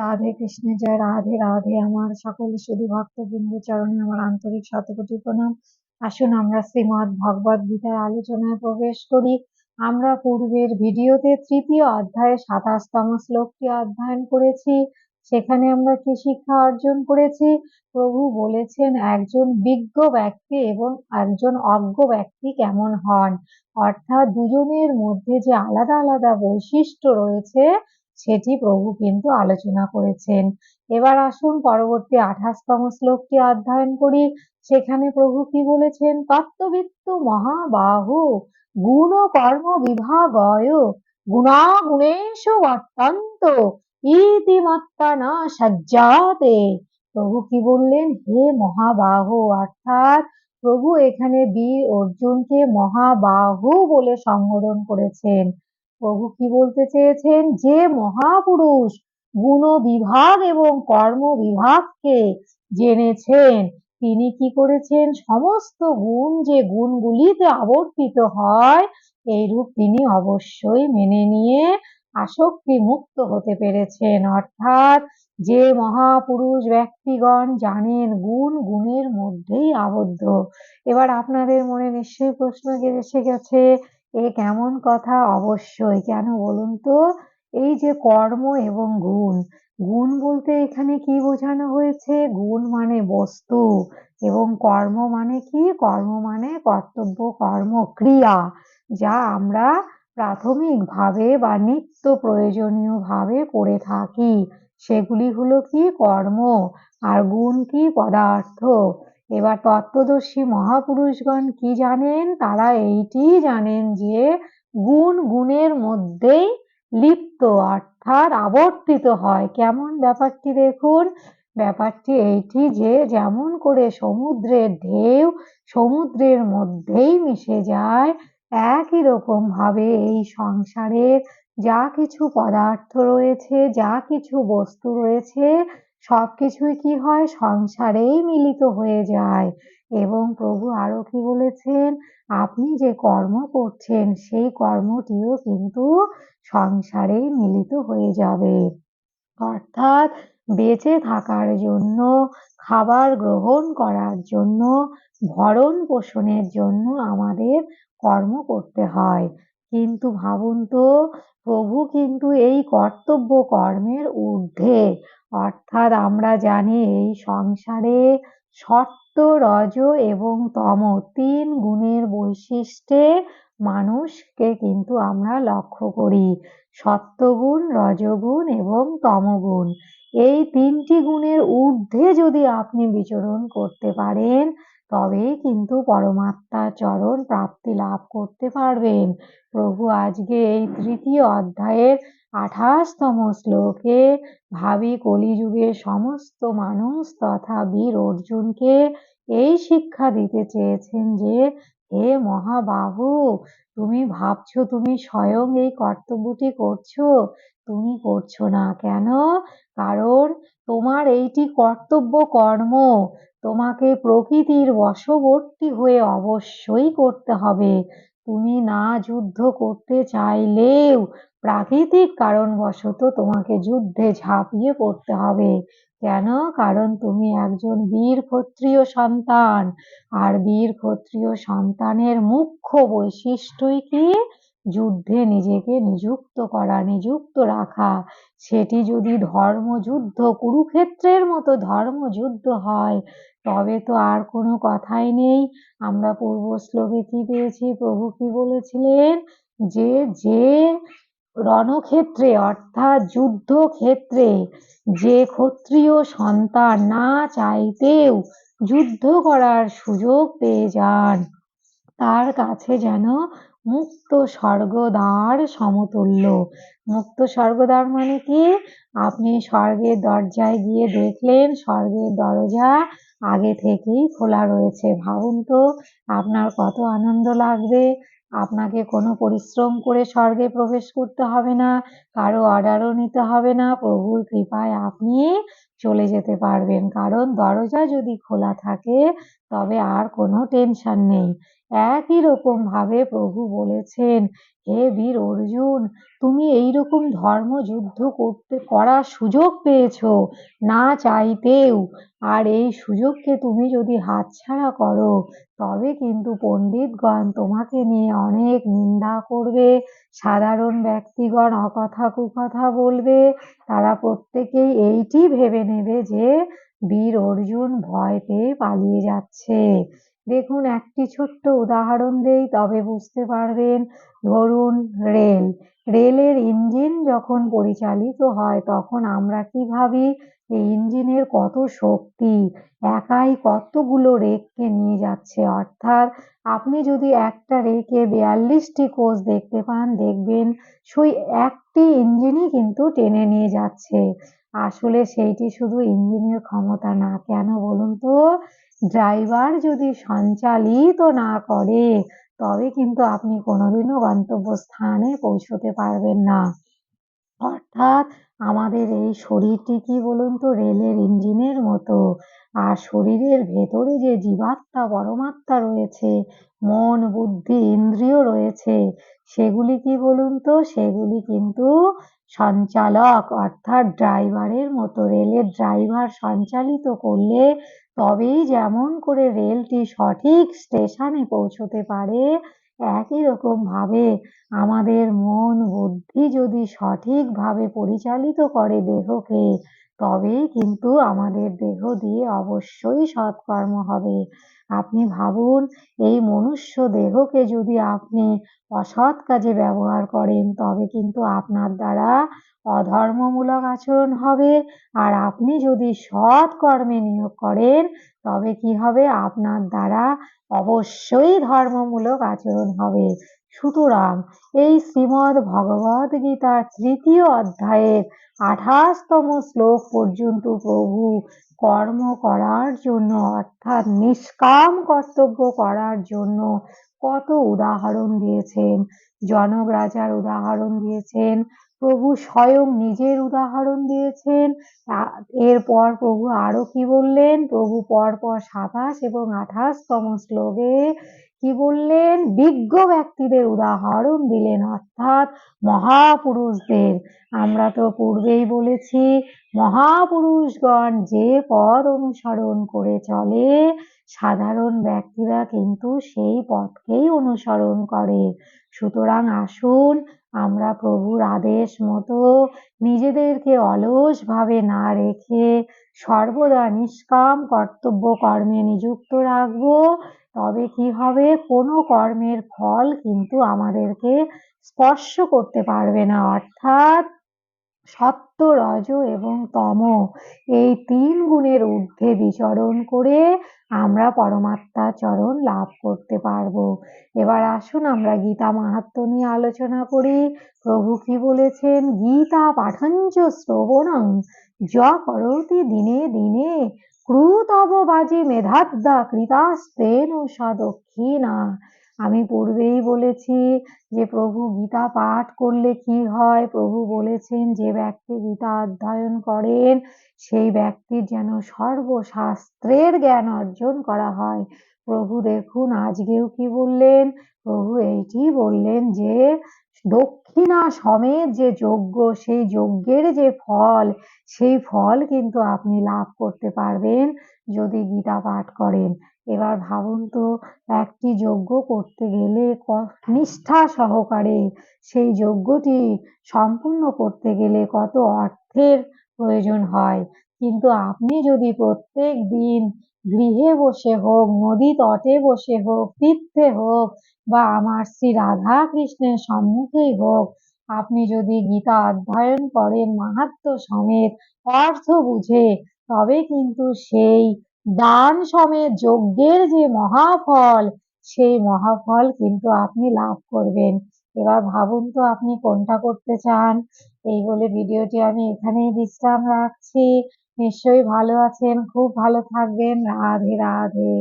রাধে কৃষ্ণ, জয় রাধে রাধে। আমার সকল শুধু ভক্তবৃন্দ চরণে আমার আন্তরিক শতকোটি প্রণাম। আসুন আমরা শ্রীমৎ ভগবদ গীতার আলোচনায় প্রবেশ করি। আমরা পূর্বের ভিডিওতে তৃতীয় অধ্যায়ে সাতাশতম শ্লোকটি অধ্যয়ন করেছি। সেখানে আমরা কি শিক্ষা অর্জন করেছি? প্রভু বলেছেন, একজন বিজ্ঞ ব্যক্তি এবং একজন অজ্ঞ ব্যক্তি কেমন হন? অর্থাৎ দুজনের মধ্যে যে আলাদা আলাদা বৈশিষ্ট্য রয়েছে সেটি প্রভু কিন্তু আলোচনা করেছেন। এবার আসুন পরবর্তী আঠাশতম শ্লোকটি অধ্যয়ন করি। সেখানে প্রভু কি বলেছেন? তত্ত্ববিত্ত মহাবাহু গুণ কর্ম বিভাগয় গুণাগুণেশু অত্যন্ত ইতিমাত্রা না সজ্জাতে প্রভু কি বললেন? হে মহাবাহু, অর্থাৎ প্রভু এখানে বীর অর্জুনকে মহাবাহু বলে সম্বোধন করেছেন। প্রভু কি বলতে চেয়েছেন? যে মহাপুরুষ গুণ বিভাগ এবং কর্ম বিভাগকে জেনেছেন, তিনি কি করেছেন? সমস্ত গুণ যে গুণগুলিতে আবর্তিত হয়, এইরূপ তিনি অবশ্যই মেনে নিয়ে আসক্তি মুক্ত হতে পেরেছেন। অর্থাৎ যে মহাপুরুষ ব্যক্তিগণ জানেন, গুণ গুণের মধ্যেই আবদ্ধ। এবার আপনাদের মনে নিশ্চয়ই প্রশ্ন এসে গেছে এ কেমন কথা? অবশ্যই। কেন বলুন তো? এই যে কর্ম এবং গুণ। গুণ বলতে এখানে কি বোঝানো হয়েছে? গুণ মানে বস্তু এবং কর্ম মানে কি? কর্ম মানে কর্তব্য, কর্ম, ক্রিয়া, যা আমরা প্রাথমিকভাবে বা নিত্য প্রয়োজনীয় ভাবে করে থাকি। সেগুলি হলো কি? কর্ম। আর গুণ কি? পদার্থ। এবার তত্ত্বদর্শী মহাপুরুষগণ কি জানেন? তারা এইটি জানেন যে, গুণ গুণের মধ্যেই লিপ্ত অর্থাৎ আবর্তিত হয়। কেমন ব্যাপারটি দেখুন? ব্যাপারটি এইটি যে, যেমন করে সমুদ্রের ঢেউ সমুদ্রের মধ্যেই মিশে যায়, একই রকম ভাবে এই সংসারের যা কিছু পদার্থ রয়েছে, যা কিছু বস্তু রয়েছে সবকিছুই কি হয়? সংসারেই মিলিত হয়ে যায়। এবং প্রভু আরও কি বলেছেন? আপনি যে কর্ম করছেন, সেই কর্মটিও কিন্তু সংসারে মিলিত হয়ে যাবে। অর্থাৎ বেঁচে থাকার জন্য, খাবার গ্রহণ করার জন্য, ভরণ পোষণের জন্য আমাদের কর্ম করতে হয়। কিন্তু ভাবুন তো প্রভু কিন্তু এই কর্তব্য কর্মের ঊর্ধ্বে। অর্থাৎ আমরা জানি এই সংসারে সত্য, রজ এবং তম তিন গুণের বৈশিষ্ট্যে মানুষকে কিন্তু আমরা লক্ষ্য করি। সত্যগুণ, রজগুণ এবং তমগুণ। এই তিনটি গুণের ঊর্ধ্বে যদি আপনি বিচরণ করতে পারেন তবেই কিন্তু পরমাত্মা চরণ প্রাপ্তি লাভ করতে পারবেন। প্রভু আজকে এই তৃতীয় অধ্যায়ের আঠাশতম শ্লোকে ভাবি কলিযুগের সমস্ত মানুষ তথা বীর অর্জুনকে এই শিক্ষা দিতে চেয়েছেন যে, হে মহাবাহু, তুমি ভাবছ তুমি স্বয়ং এই কর্তব্যটি করছ? তুমি করছ না কেন? কারণ তোমার এইটি কর্তব্য কর্ম। তোমাকে প্রকৃতির বশবর্তী হয়ে অবশ্যই করতে হবে। তুমি না যুদ্ধ করতে চাইলেও প্রাকৃতিক কারণবশত তোমাকে যুদ্ধে ঝাঁপিয়ে পড়তে হবে। কেন? কারণ তুমি একজন বীর ক্ষত্রিয় সন্তান। আর বীর ক্ষত্রিয় সন্তানের মুখ্য বৈশিষ্ট্যই কি? যুদ্ধে নিজেকে নিযুক্ত করা, নিযুক্ত রাখা, সেটি যদি ধর্মযুদ্ধ, কুরুক্ষেত্রের মতো ধর্মযুদ্ধ হয়, তবে তো আর কোনো কথাই নেই। আমরা পূর্ব শ্লোকে কি পেয়েছি? প্রভু কি বলেছিলেন? যে যে রণক্ষেত্রে, অর্থাৎ যুদ্ধক্ষেত্রে যে ক্ষত্রিয় সন্তান না চাইতেও যুদ্ধ করার সুযোগ পেয়ে যান, তার কাছে যেন মুক্ত স্বর্গদ্বার সমতুল্য। মুক্ত স্বর্গদ্বার মানে কি? আপনি স্বর্গের দরজায় গিয়ে দেখলেন, স্বর্গের দরজা আগে থেকেই খোলা রয়েছে। ভাবুন তো, আপনার কত আনন্দ লাগবে। আপনাকে কোনো পরিশ্রম করে স্বর্গে প্রবেশ করতে হবে না, কারও অর্ডারও নিতে হবে না, প্রভুর কৃপায় আপনি চলে যেতে পারবেন। কারণ দরজা যদি খোলা থাকে, তবে আর কোনো টেনশন নেই। একই রকম ভাবে প্রভু বলেছেন, হে বীর অর্জুন, তুমি এই এইরকম ধর্মযুদ্ধ করতে করার সুযোগ পেয়েছ, না চাইতেও। আর এই সুযোগকে তুমি যদি হাতছাড়া করো, তবে কিন্তু পণ্ডিতগণ তোমাকে নিয়ে অনেক নিন্দা করবে। সাধারণ ব্যক্তিগণ অকথা কুকথা বলবে। তারা প্রত্যেকেই এইটি ভেবে নেবে যে বীর অর্জুন ভয় পেয়ে পালিয়ে যাচ্ছে। দেখুন, একটি ছোট্ট উদাহরণ দেই, তবে বুঝতে পারবেন। ধরুন, রেল। রেলের ইঞ্জিন যখন পরিচালিত হয়, তখন আমরা কি ভাবি? এই ইঞ্জিনের কত শক্তি? একাই কতগুলো রেককে নিয়ে যাচ্ছে? অর্থাৎ আপনি যদি একটা রেকে বিয়াল্লিশটি কোচ দেখতে পান, দেখবেন সেই একটি ইঞ্জিনই কিন্তু টেনে নিয়ে যাচ্ছে। আসলে সেইটি শুধু ইঞ্জিনের ক্ষমতা না, কেন বলুন তো? ড্রাইভার যদি সঞ্চালিত না করে, তবে কিন্তু আপনি কোনোদিনও গন্তব্যস্থানে পৌঁছতে পারবেন না। অর্থাৎ আমাদের এই শরীরটি কি বলুন তো? রেলের ইঞ্জিনের মতো। আর শরীরের ভেতরে যে জীবাত্মা পরমাত্মা রয়েছে, মন, বুদ্ধি, ইন্দ্রিয় রয়েছে, সেগুলি কি বলুন তো? সেগুলি কিন্তু সঞ্চালক অর্থাৎ ড্রাইভারের মতো। রেলের ড্রাইভার সঞ্চালিত করলে তবেই যেমন করে রেলটি সঠিক স্টেশনে পৌঁছতে পারে, একই রকম ভাবে আমাদের মন বুদ্ধি যদি সঠিকভাবে পরিচালিত করে দেহকে তবেই কিন্তু আমাদের দেহ দিয়ে অবশ্যই সৎকর্ম হবে। আপনি ভাবুন, এই মনুষ্য দেহকে যদি আপনি অসৎ কাজে ব্যবহার করেন, তবে কিন্তু আপনার দ্বারা অধর্মমূলক আচরণ হবে। আর আপনি যদি সৎ কর্মে নিয়োগ করেন, তবে কি হবে? আপনার দ্বারা অবশ্যই ধর্মমূলক আচরণ হবে। সুতরাং এই শ্রীমদ ভগবদ গীতার তৃতীয় অধ্যায়ের আঠাশতম শ্লোক পর্যন্ত প্রভু কর্ম করার জন্য, অর্থাৎ নিষ্কাম কর্তব্য করার জন্য কত উদাহরণ দিয়েছেন? জনক রাজার উদাহরণ দিয়েছেন, প্রভু স্বয়ং নিজের উদাহরণ দিয়েছেন এরপর প্রভু আরও কি বললেন? প্রভু পরপর সাতাশ এবং আঠাশতম শ্লোকে কি বললেন? বিজ্ঞ ব্যক্তিদের উদাহরণ দিলেন, অর্থাৎ মহাপুরুষদের। আমরা তো পূর্বেই বলেছি, মহাপুরুষগণ যে পদ অনুসরণ করে চলে, সাধারণ ব্যক্তিরা কিন্তু সেই পথকেই অনুসরণ করে। সুতরাং আসুন, আমরা প্রভুর আদেশ মতো নিজেদেরকে অলসভাবে না রেখে সর্বদা নিষ্কাম কর্তব্য কর্মে নিযুক্ত রাখব। তবে কি হবে? কোনো কর্মের ফল কিন্তু আমাদেরকে স্পর্শ করতে পারবে না। অর্থাৎ সত্য, রজ এবং তম এই তিন গুণের ঊর্ধ্বে বিচরণ করে আমরা পরমাত্মাচরণ লাভ করতে পারব। এবার আসুন আমরা গীতা মাহাত্ম নিয়ে আলোচনা করি। প্রভু কি বলেছেন? গীতা পাঠঞ্চ শ্রবণং য করতি দিনে দিনে ক্রুতববাজি মেধাদ্দা কৃতাস্তেন সদক্ষিণা আমি পূর্বেই বলেছি যে, প্রভু গীতা পাঠ করলে কি হয়? প্রভু বলেছেন যে, ব্যক্তি গীতা অধ্যয়ন করেন, সেই ব্যক্তির যেন সর্বশাস্ত্রের জ্ঞান অর্জন করা হয়। প্রভু দেখুন, আজকেও কি বললেন? প্রভু এইটি বললেন যে দক্ষিণা সমেত যে যজ্ঞ সেই যজ্ঞের যে ফল, সেই ফল কিন্তু আপনি লাভ করতে পারবেন যদি গীতা পাঠ করেন। এবার ভাবুন তো, একটি যজ্ঞ করতে গেলে নিষ্ঠা সহকারে সেই যজ্ঞটি সম্পূর্ণ করতে গেলে কত অর্থের প্রয়োজন হয়? কিন্তু আপনি যদি প্রত্যেক দিন গৃহে বসে হোক, নদী তটে বসে হোক, তীর্থে হোক বা আমার শ্রী রাধা কৃষ্ণের সম্মুখেই হোক, আপনি যদি গীতা অধ্যয়ন করেন মাহাত্ম সমেত, অর্থ বুঝে, তবে কিন্তু সেই দান সমেত যজ্ঞের যে মহাফল, সেই মহাফল কিন্তু আপনি লাভ করবেন। এবার ভাবুন তো আপনি কোনটা করতে চান। এই বলে ভিডিওটি আমি এখানেই বিশ্রাম রাখছি। নিশ্চয়ই ভালো আছেন খুব ভালো থাকবেন। রাধে রাধে।